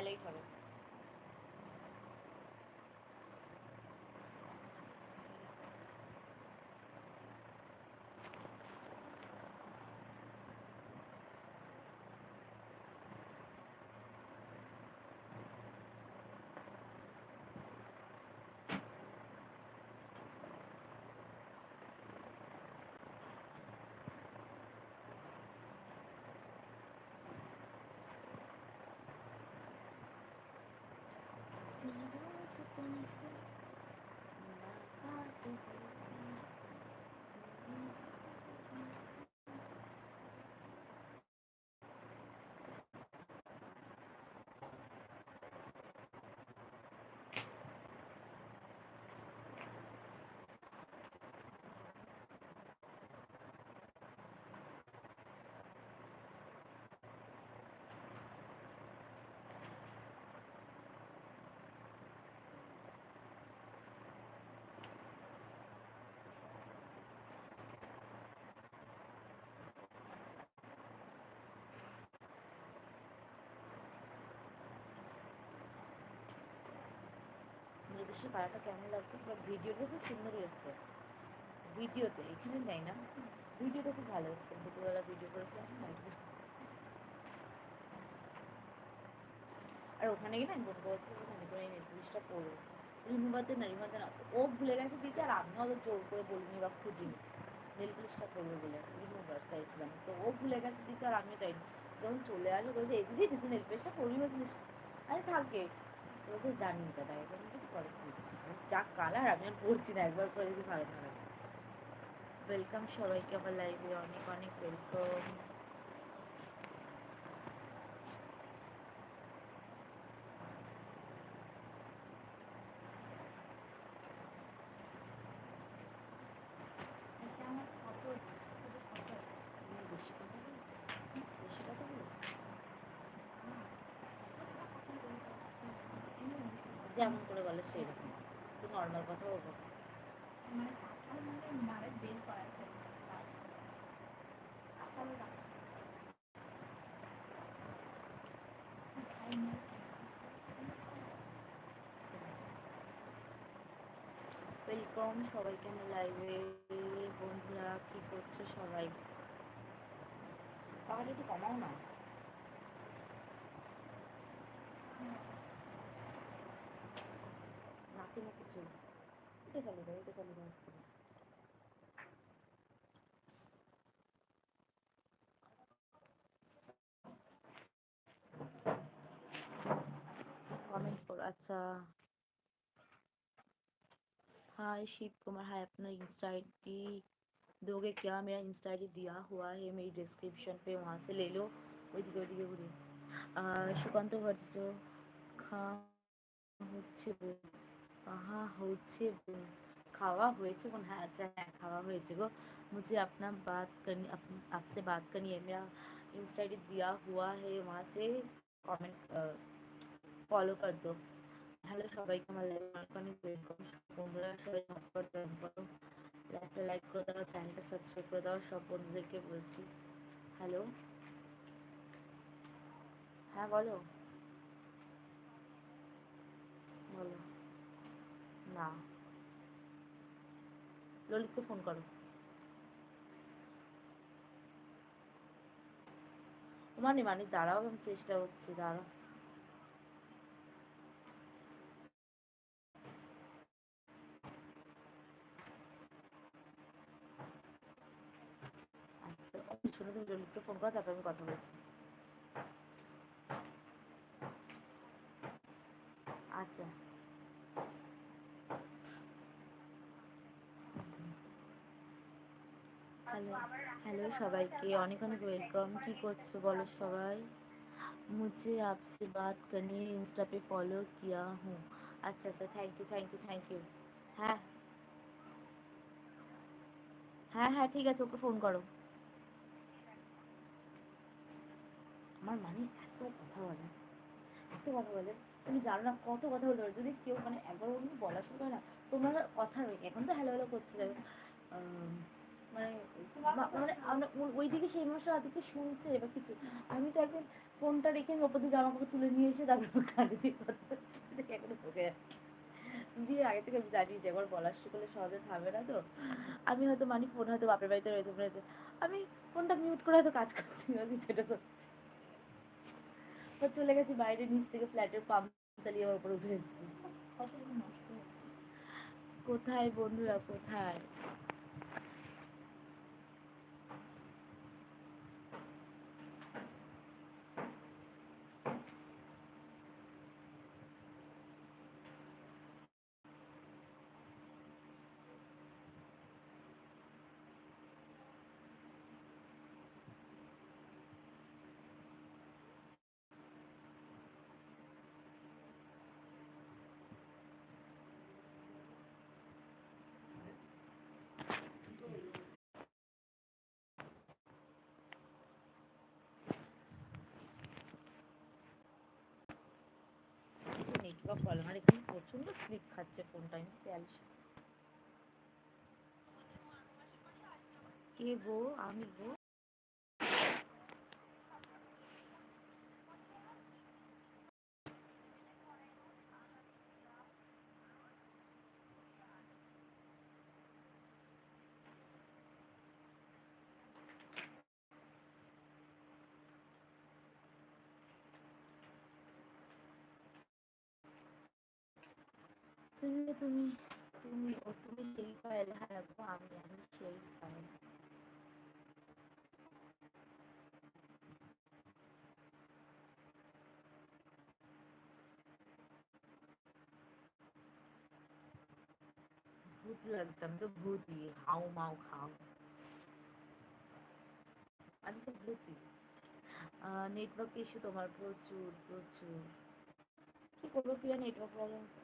Highlight হবে নীলকৃষ্ণ পাড়াটা কেমন লাগছে? বাট ভিডিওতে খুব সুন্দর এসছে ভিডিওতে, এখানে নেই না? ভিডিওতে খুব ভালো এসছে দুপুরবেলা ভিডিও করেছিলাম। আর ওখানে গিয়ে না বলতে বলছি ওখানে করে নেট পুলিশটা পড়ো রিমুভাতে না রিমুভাতে না ও ভুলে গেছে দিতে, আর আমিও অত জোর করে বলিনি বা খুঁজিনি। নেল পুলিশটা করব বলে, রিমুভার চাইছিলাম। তো ও ভুলে গেছে দিতে, আর আমিও চাইনি। যখন চলে আসলো, বলছে, এই দিদি, তুই নেল পুলিশটা করবি বলছিলিস? আরে, থাকে। বলছে জানি দাদা এরকম কি পরে যা কালার, আমি আর পড়ছি না, একবার করে যদি ভালো না লাগে। ওয়েলকাম সবাইকে আমার লাইভে অনেক অনেক ওয়েলকাম বেশি কথা বলছি বেশি কথা বলছি যেমন করে বলে সেই রকম তো নর্মাল কথা বলব। কাঁঠাল মারের বের করা চাইছে কাঁঠাল রাখা খাই না। ওয়েলকাম সবাইকে আমার লাইভে বন্ধুরা কি করছে সবাই? পাহাড়ে একটু কমাও না। নাকি মুখে চল এটা চালু দাও এটা চালু দাও আস্তে করে। कमेंट करो अच्छा हाय शिव कुमार हाय अपना इंस्टा आई दोगे क्या मेरा इंस्टा आई दिया हुआ है मेरी डिस्क्रिप्शन पे वहाँ से ले लो ওইদিকে ওইদিকে ঘুরে সুকান্ত ভট্টাচার্য খা হচ্ছে বোন কাহা হচ্ছে বোন খাওয়া হয়েছে বোন হ্যাঁ আচ্ছা হ্যাঁ খাওয়া হয়েছে गो मुझे अपना बात करनी अप, आपसे बात करनी है मेरा इंस्टा आई दिया हुआ है वहाँ से कमेंट ফলো কর দো হ্যালো সবাইকে আমার লাইভ অনেক অনেক ওয়েলকাম বন্ধুরা সবাই ঝটপট জয়েন করো একটা লাইক করে দাও চ্যানেলটা সাবস্ক্রাইব করে দাও সব বন্ধুদেরকে বলছি হ্যালো হ্যাঁ বলো বলো না। ললিতকে ফোন করো। মানে মানে দাঁড়াও, আমি চেষ্টা করছি, দাঁড়াও। আচ্ছা শুনে তুমি ললিতকে ফোন করো, তারপর আমি কথা বলছি। আচ্ছা। হ্যালো হ্যালো সবাইকে, অনেক অনেক ওয়েলকাম কি করছ বলো সবাই? মুঝে আপসে বাত করনি ইনস্টা পে ফলো কিয়া হুম আচ্ছা আচ্ছা thank you thank you thank you হ্যাঁ। হ্যাঁ হ্যাঁ ঠিক আছে, ওকে ফোন করো। আমার মানে এত কথা বলে। এত কথা বলে। তুমি জানো না কত কথা বলতে পারো। যদি কেউ মানে একবার বলা শুরু করে না, তোমার কথা রয়ে এখন তো হ্যালো হ্যালো করছে। যাবে মানে মানে আমরা ও- ওইদিকে সেই মশলা ওদিকে শুনছে বা কিছু। আমি তো একদিন ফোনটা রেখে আমি ওপর দিয়ে জামা কাপড় তুলে নিয়ে এসে তারপর কানে দিয়ে কথা এখনও বকে দিয়ে আগে থেকে আমি জানি যে একবার বলার শুরু করলে সহজে থামবে না তো। আমি হয়তো মানি ফোন হয়তো বাপের বাড়িতে রয়েছে রয়েছে আমি ফোনটা মিউট করে হয়তো কাজ করছি বা কিছুটা করছি। চলে গেছি বাইরে নিচ থেকে ফ্ল্যাটের পাম্প চালিয়ে আমার উপরে উঠে এসেছি। কোথায় বন্ধুরা কোথায় নেটওয়ার্ক প্রবলেম প্রচণ্ড স্লিপ খাচ্ছে ফোনটা আমি প্যালসা কে গো? আমি গো? তুমি তুমি তুমি ও তুমি সেই পায়ে গো আমি আমি সেই পায়ে ভূত লাগছে, আমি তো ভূতই, হাউ মাউ খাও। আমি তো ভূতই। নেটওয়ার্ক ইস্যু তোমার প্রচুর প্রচুর। কি করব, প্রিয়া নেটওয়ার্ক প্রবলেম হচ্ছে?